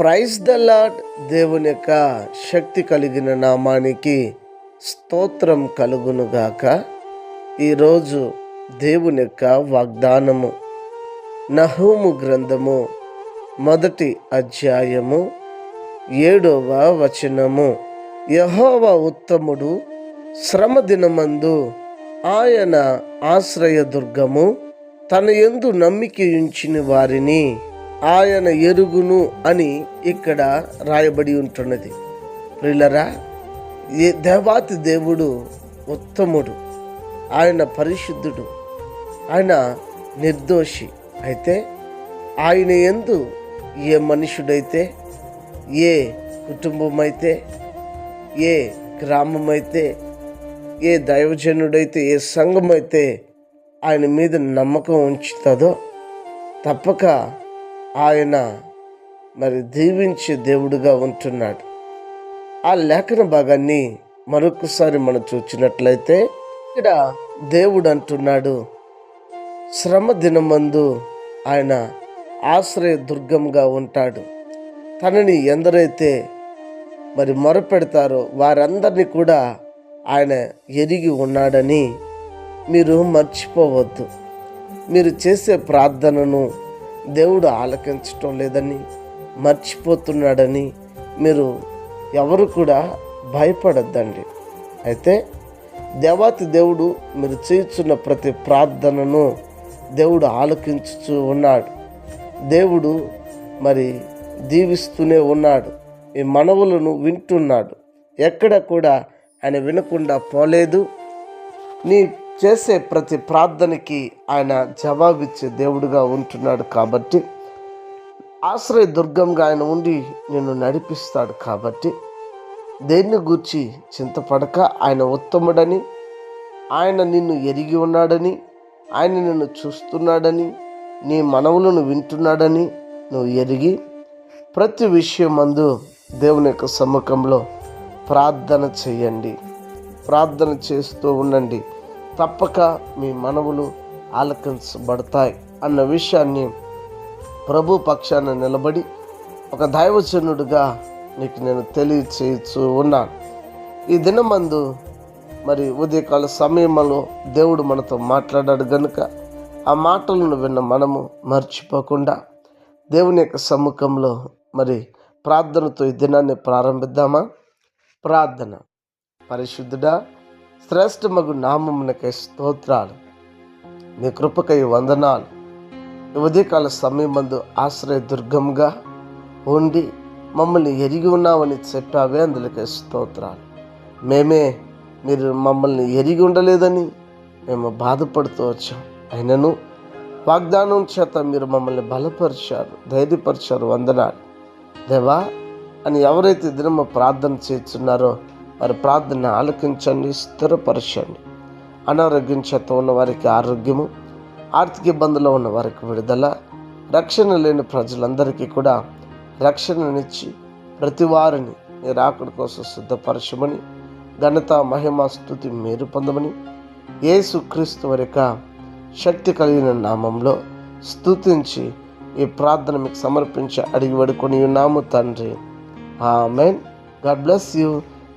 Praise the lord దేవుని యొక్క శక్తి కలిగిన నామానికి స్తోత్రం కలుగునుగాక ఈరోజు దేవుని యొక్క వాగ్దానము నహూము గ్రంథము మొదటి అధ్యాయము ఏడవ వచనము. యహోవ ఉత్తముడు శ్రమ దినమందు ఆయన ఆశ్రయదుర్గము తన ఎందు నమ్మిక ఉంచిన వారిని ఆయన ఎరుగును అని ఇక్కడ రాయబడి ఉంటున్నది. ప్రిల్లరా ఏ దేవాతి దేవుడు ఉత్తముడు ఆయన పరిశుద్ధుడు ఆయన నిర్దోషి. అయితే ఆయన ఎందు ఏ మనుషుడైతే ఏ కుటుంబం అయితే ఏ గ్రామం అయితే ఏ దైవజనుడైతే ఏ సంఘం అయితే ఆయన మీద నమ్మకం ఉంచుతుందో తప్పక ఆయన మరి దీవించే దేవుడుగా ఉంటున్నాడు. ఆ లేఖన భాగాన్ని మరొకసారి మనం చూచినట్లయితే ఇక్కడ దేవుడు అంటున్నాడు శ్రమ దినమందు ఆయన ఆశ్రయ దుర్గంగా ఉంటాడు. తనని ఎందరైతే మరి మొరపెడతారో వారందరినీ కూడా ఆయన ఎరిగి ఉన్నాడని మీరు మర్చిపోవద్దు. మీరు చేసే ప్రార్థనను దేవుడు ఆలకించటం లేదని మర్చిపోతున్నాడని మీరు ఎవరు కూడా భయపడద్దండి. అయితే దేవాతి దేవుడు మీరు చేయుచున్న ప్రతి ప్రార్థనను దేవుడు ఆలకించుచూ ఉన్నాడు. దేవుడు మరి దీవిస్తూనే ఉన్నాడు. ఈ మనవులను వింటున్నాడు. ఎక్కడ కూడా ఆయన వినకుండా పోలేదు. నీ చేసే ప్రతి ప్రార్థనకి ఆయన జవాబిచ్చే దేవుడుగా ఉంటున్నాడు కాబట్టి ఆశ్రయ దుర్గంగా ఆయన ఉండి నిన్ను నడిపిస్తాడు కాబట్టి దేన్ని గూర్చి చింతపడక ఆయన ఉత్తముడని ఆయన నిన్ను ఎరిగి ఉన్నాడని ఆయన నిన్ను చూస్తున్నాడని నీ మనవులను వింటున్నాడని నువ్వు ఎరిగి ప్రతి విషయం మందు దేవుని యొక్క సమ్ముఖంలో ప్రార్థన చేయండి. ప్రార్థన చేస్తూ ఉండండి. తప్పక మీ మనవులు ఆలకించబడతాయి అన్న విషయాన్ని ప్రభు పక్షాన నిలబడి ఒక దైవజనుడిగా నీకు నేను తెలియచేయచ్చు ఉన్నాను. ఈ దినమందు మరి ఉదయకాల సమయంలో దేవుడు మనతో మాట్లాడాడు గనుక ఆ మాటలను విన్న మనము మర్చిపోకుండా దేవుని యొక్క సమ్ముఖంలో మరి ప్రార్థనతో ఈ దినాన్ని ప్రారంభిద్దామా? ప్రార్థన. పరిశుద్ధుడా శ్రేష్టమగు నామమునకై స్తోత్రాలు. నీ కృపకై వందనాలు. ఉదయకాల సమయమందు ఆశ్రయ దుర్గంగా ఉండి మమ్మల్ని ఎరిగి ఉన్నామని చెప్పావే అందులకే స్తోత్రాలు. మేమే మీరు మమ్మల్ని ఎరిగి ఉండలేదని మేము బాధపడుతూ వచ్చాం. అయినను వాగ్దానం చేత మీరు మమ్మల్ని బలపరిచారు ధైర్యపరిచారు వందనాలు. దేవా అని ఎవరైతే దినమ ప్రార్థన చేస్తున్నారో వారి ప్రార్థన ఆలకించండి స్థిరపరచండి. అనారోగ్యం చేత ఉన్న వారికి ఆరోగ్యము ఆర్థిక ఇబ్బందుల్లో ఉన్న వారికి విడుదల రక్షణ లేని ప్రజలందరికీ కూడా రక్షణనిచ్చి ప్రతి వారిని నీ రాకడ కోసం సిద్ధపరచమని ఘనత మహిమ స్థుతి మేరు పొందమని యేసు క్రీస్తు వరక శక్తి కలిగిన నామంలో స్థుతించి ఈ ప్రార్థన మీకు సమర్పించి అడిగి పడుకొని ఉన్నాము తండ్రి. ఆమెన్. God bless you.